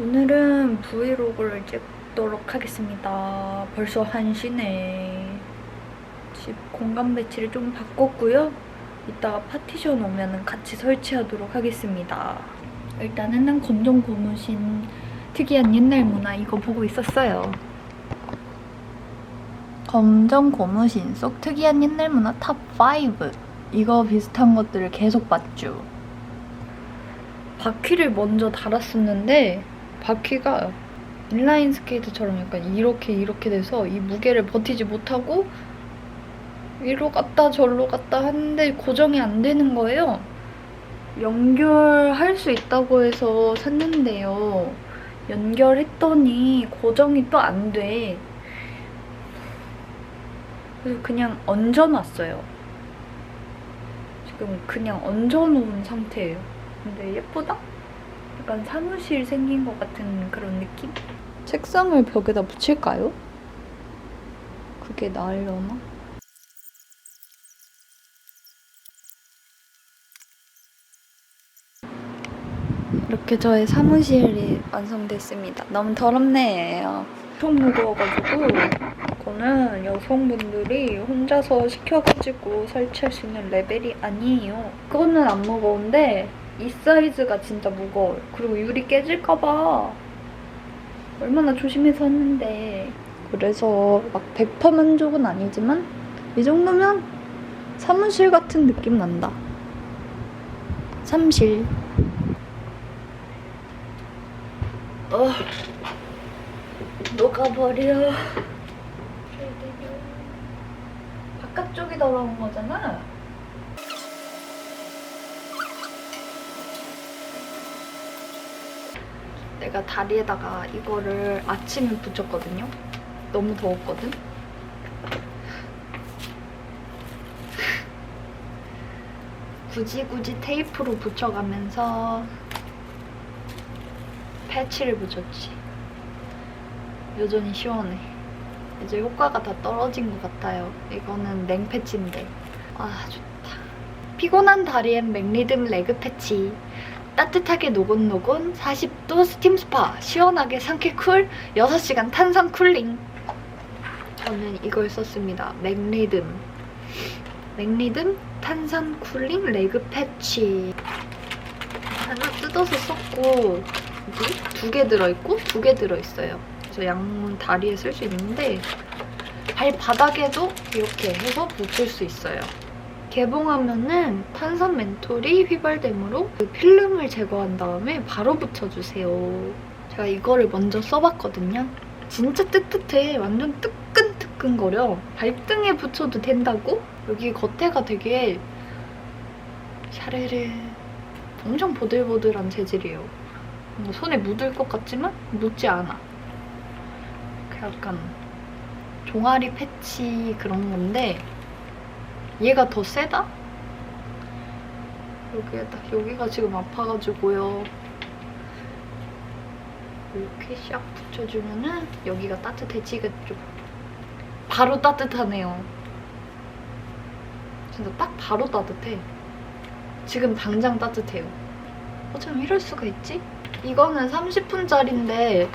오늘은 브이로그를 찍도록 하겠습니다. 벌써 1시네. 집 공간 배치를 좀 바꿨고요. 이따가 파티션 오면 같이 설치하도록 하겠습니다. 일단은 난 건종 고무신 특이한 옛날 문화 이거 보고 있었어요. 검정 고무신 속 특이한 옛날 문화 탑5 이거 비슷한 것들을 계속 봤죠. 바퀴를 먼저 달았었는데 바퀴가 인라인 스케이트처럼 약간 이렇게 이렇게 돼서 이 무게를 버티지 못하고 위로 갔다 절로 갔다 하는데 고정이 안 되는 거예요. 연결할 수 있다고 해서 샀는데요. 연결했더니 고정이 또 안 돼. 그래서 그냥 얹어놨어요. 지금 그냥 얹어놓은 상태예요. 근데 예쁘다? 약간 사무실 생긴 것 같은 그런 느낌? 책상을 벽에다 붙일까요? 그게 나으려나? 이렇게 저의 사무실이 완성됐습니다. 너무 더럽네요. 엄청 무거워가지고 이거는 여성분들이 혼자서 시켜가지고 설치할 수 있는 레벨이 아니에요. 그거는 안 무거운데 이 사이즈가 진짜 무거워요. 그리고 유리 깨질까봐 얼마나 조심해서 했는데 그래서 막 100% 만족은 아니지만 이 정도면 사무실 같은 느낌 난다. 삼실. 어, 녹아버려. 바깥쪽이 더러운 거잖아. 내가 다리에다가 이거를 아침에 붙였거든요. 너무 더웠거든. 굳이 굳이 테이프로 붙여가면서 패치를 붙였지. 여전히 시원해. 이제 효과가 다 떨어진 것 같아요. 이거는 냉 패치인데. 아, 좋다. 피곤한 다리엔 맥리듬 레그 패치. 따뜻하게 노곤노곤 40도 스팀 스파. 시원하게 상쾌 쿨 6시간 탄산 쿨링. 저는 이걸 썼습니다. 맥리듬. 맥리듬 탄산 쿨링 레그 패치. 하나 뜯어서 썼고, 두 개 들어있고, 두 개 들어있어요. 그래서 양문 다리에 쓸 수 있는데 발바닥에도 이렇게 해서 붙일 수 있어요. 개봉하면은 탄산 멘톨이 휘발됨으로 그 필름을 제거한 다음에 바로 붙여주세요. 제가 이거를 먼저 써봤거든요. 진짜 뜨뜻해. 완전 뜨끈뜨끈거려. 발등에 붙여도 된다고? 여기 겉에가 되게 샤르르 엄청 보들보들한 재질이에요. 손에 묻을 것 같지만 묻지 않아. 그 약간 종아리 패치 그런 건데 얘가 더 세다? 여기에 딱 여기가 지금 아파가지고요. 이렇게 샥 붙여주면은 여기가 따뜻해지겠죠. 바로 따뜻하네요. 진짜 딱 바로 따뜻해. 지금 당장 따뜻해요. 어쩜 이럴 수가 있지? 이거는 30분짜리인데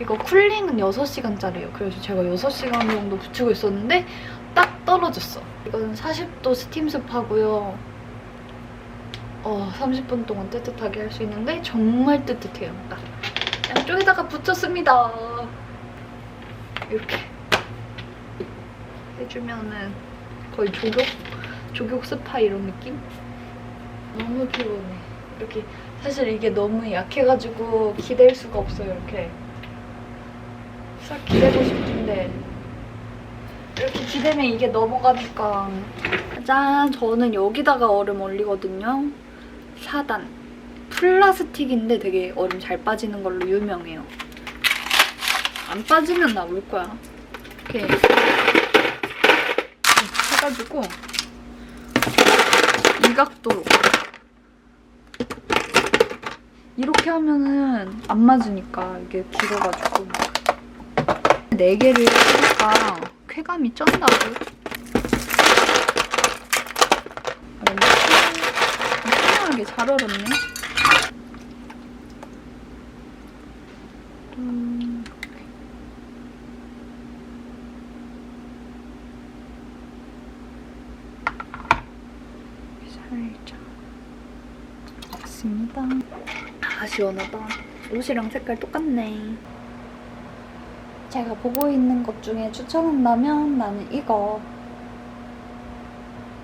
이거 쿨링은 6시간짜리예요. 그래서 제가 6시간 정도 붙이고 있었는데 딱 떨어졌어. 이건 40도 스팀 습하고요. 어, 30분 동안 뜨뜻하게 할 수 있는데 정말 뜨뜻해요. 딱 양쪽에다가 붙였습니다. 이렇게 해주면은 거의 조격? 조격 스파 이런 느낌? 너무 피곤해. 이렇게 사실 이게 너무 약해가지고 기댈 수가 없어요. 이렇게 싹 기대고 싶은데 이렇게 기대면 이게 넘어가니까 짠! 저는 여기다가 얼음 올리거든요. 4단. 플라스틱인데 되게 얼음 잘 빠지는 걸로 유명해요. 안 빠지면 나올 거야. 이렇게 해가지고 이 각도로 이렇게 하면은 안 맞으니까 이게 길어가지고 4개를 하니까 쾌감이 쩐다고. 신기하게 잘 얼었네. 아 시원하다. 옷이랑 색깔 똑같네. 제가 보고 있는 것 중에 추천한다면 나는 이거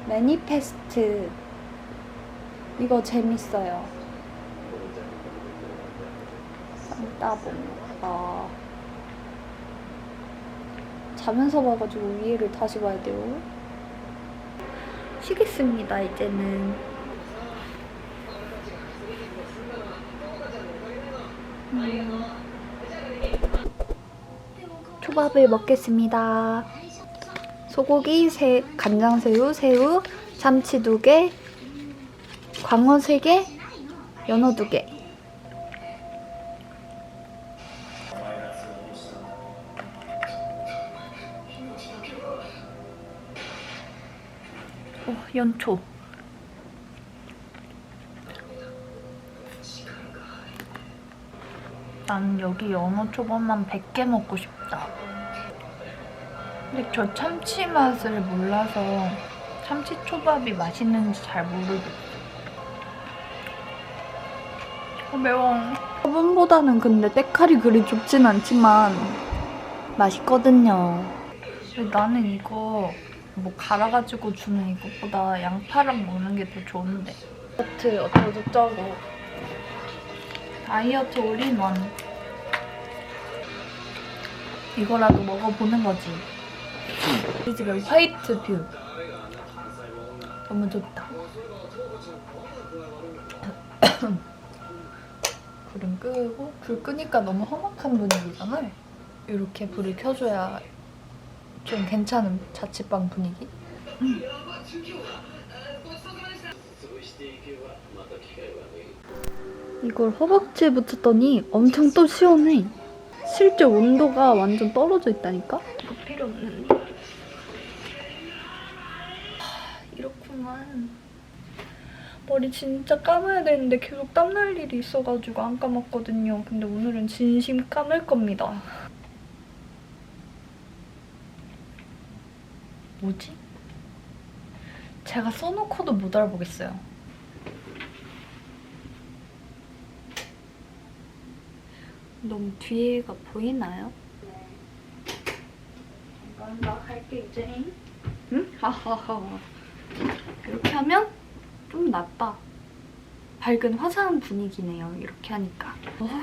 매니페스트 이거 재밌어요. 쌍따봉가 자면서 봐가지고 위에를 다시 봐야 돼요. 쉬겠습니다 이제는. 음. 초밥을 먹겠습니다. 소고기, 새, 간장새우, 새우, 참치 두 개, 광어 세 개, 연어 두 개. 어, 연초. 난 여기 연어 초밥만 100개 먹고 싶다. 근데 저 참치 맛을 몰라서 참치 초밥이 맛있는지 잘 모르겠어. 어, 매워. 저번보다는 근데 때칼이 그리 좁진 않지만 맛있거든요. 근데 나는 이거 뭐 갈아가지고 주는 이것보다 양파랑 먹는 게 더 좋은데. 다이어트 어쩌고 저쩌고. 다이어트 올인원. 이거라도 먹어보는 거지. 이 집의 화이트 뷰. 너무 좋다. 불은 끄고 불 끄니까 너무 험악한 분위기잖아. 이렇게 불을 켜줘야 좀 괜찮은 자취방 분위기. 음. 이걸 허벅지에 붙였더니 엄청 또 시원해. 실제 온도가 완전 떨어져 있다니까? 볼 필요 없는데. 이렇구만. 머리 진짜 감아야 되는데 계속 땀날 일이 있어가지고 안 감았거든요. 근데 오늘은 진심 감을 겁니다. 뭐지? 제가 써놓고도 못 알아보겠어요. 너무 뒤에가 보이나요? 잠깐 나 갈게 이제. 응? 하하하. 이렇게 하면 좀 낫다. 밝은 화사한 분위기네요. 이렇게 하니까. 어후.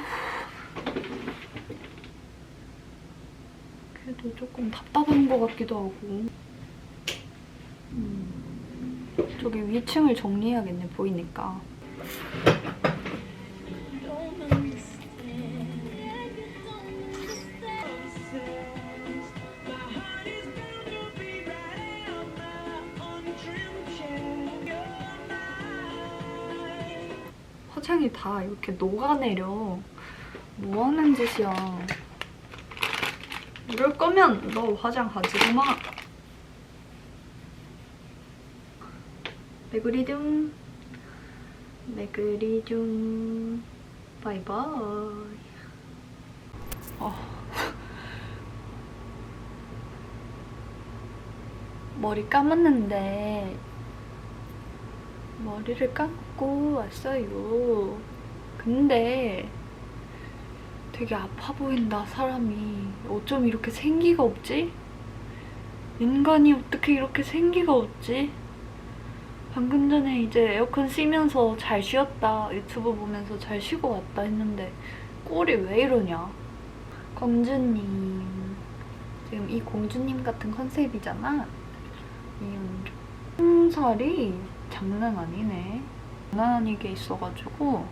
그래도 조금 답답한 것 같기도 하고. 음. 저기 위층을 정리해야겠네 보이니까. 화장이 다 이렇게 녹아내려. 뭐 하는 짓이야. 이럴 거면 너 화장 가지고 마. 매그리둠. 매그리둠. 바이바이. 어. 머리 감았는데 머리를 감고 왔어요. 근데 되게 아파 보인다, 사람이. 어쩜 이렇게 생기가 없지? 인간이 어떻게 이렇게 생기가 없지? 방금 전에 이제 에어컨 쐬면서 잘 쉬었다, 유튜브 보면서 잘 쉬고 왔다 했는데 꼴이 왜 이러냐? 공주님. 지금 이 공주님 같은 컨셉이잖아. 이윤주. 살이 장난 아니네. 장난 아니게 있어가지고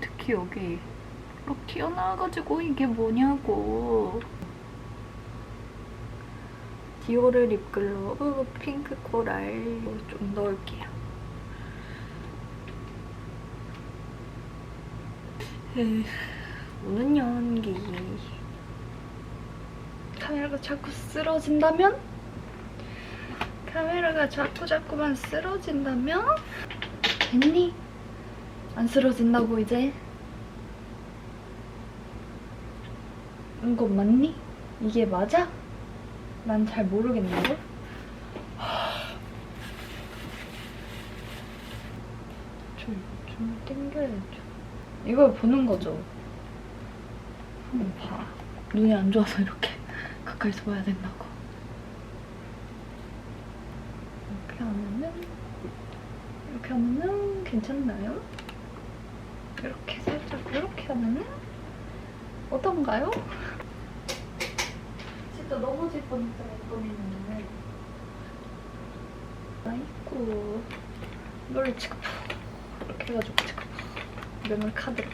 특히 여기 이렇게 튀어나와가지고 이게 뭐냐고. 디오르 립글로브 핑크 코랄 좀 넣을게요. 우는 연기. 카메라가 자꾸 쓰러진다면? 카메라가 자꾸 자꾸만 쓰러진다면? 됐니? 안 쓰러진다고 이제? 이거 맞니? 이게 맞아? 난 잘 모르겠는데? 이거 좀 땡겨야죠. 이걸 보는 거죠. 한번 봐. 눈이 안 좋아서 이렇게 가까이서 봐야 된다고. 이렇게 하면은 이렇게 하면은 괜찮나요? 이렇게 살짝 이렇게 하면은 어떤가요? 진짜 넘어질 뻔했어요 이번에는. 아이고 이걸로 지금 이렇게 해가지고 지금 메모리 카드를.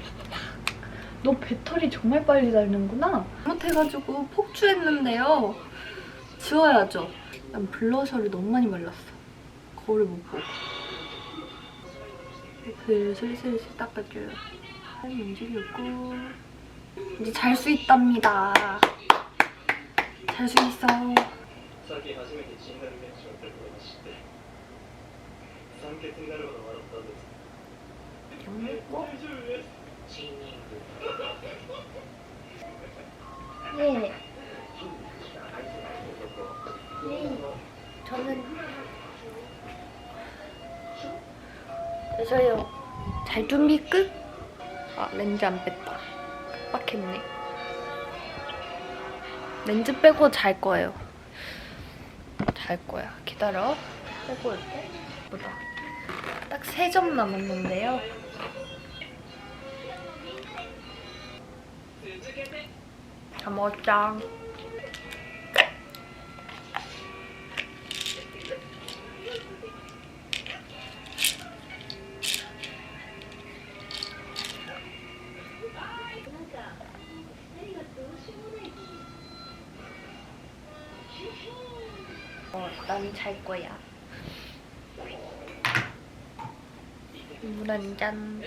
너 배터리 정말 빨리 닳는구나. 잘못해가지고 폭주했는데요. 지워야죠. 난 블러셔를 너무 많이 발랐어. 거울을 못 보고. 앞을 슬슬 닦아줘요. 살 문지르고 이제 잘 수 있답니다. 잘 수 있어. 영고 예. 예. 저는 되셔요. 잘 준비 끝. 아 렌즈 안 뺐다. 빡했네. 렌즈 빼고 잘 거예요. 잘 거야. 기다려. 빼고 올게. 보다. 딱 세 점 남았는데요. 다 먹었자. 거야. 물한 잔.